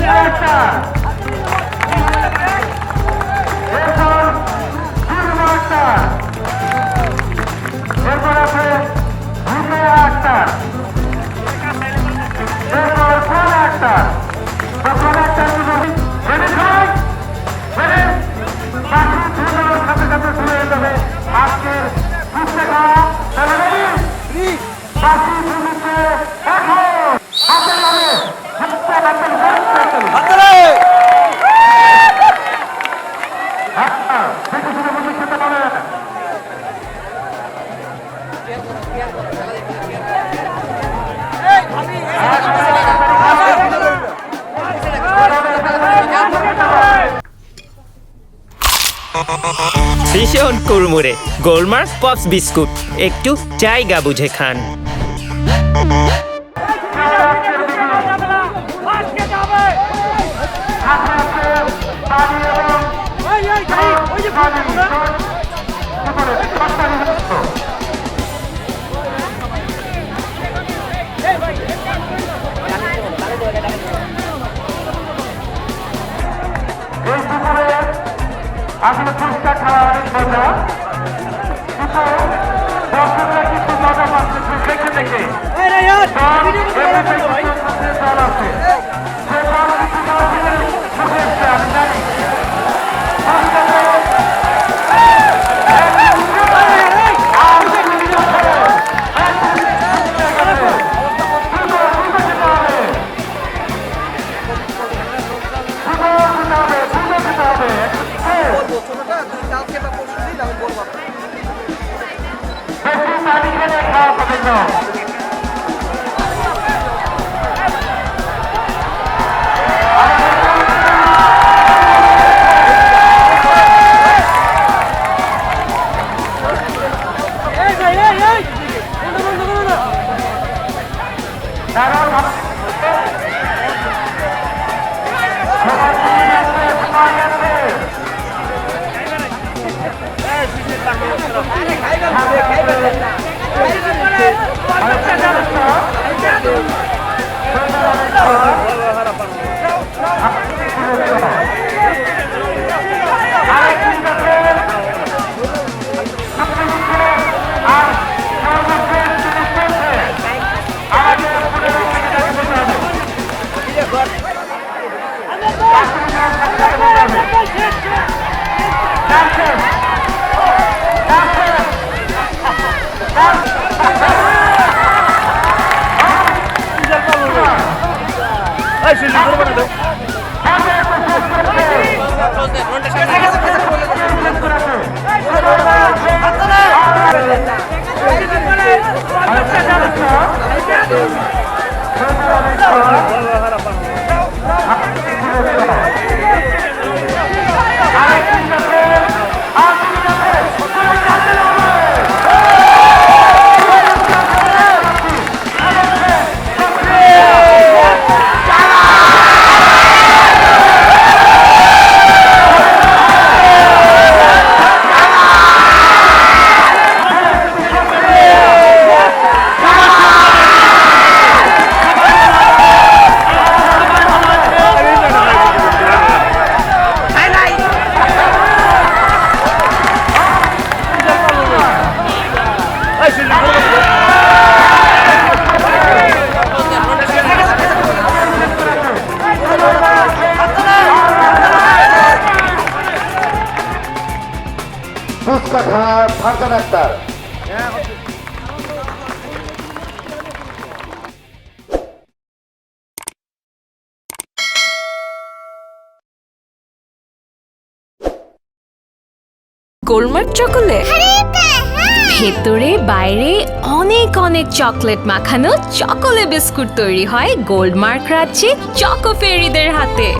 Atlanta! ভীষণ কুড়মুড়ে। গোলমার্ক pops biscuit. একটু জায়গা বুঝে খান। আসলে পুরস্কার খাওয়া অনেক মজা কিন্তু দর্শকরা কিন্তু মজা পাচ্ছে দেখে দেখে খাওয়া হবে ಆಯ್ತು ಬರ್ಬೋದು খান ফারজান আক্তার গোলমার্ক চকোলেট ভেতরে, বাইরে অনেক অনেক চকলেট মাখানো চকোলে বিস্কুট তৈরি হয় গোল্ডমার্ক রাজ্যে চকো ফেরিদের হাতে।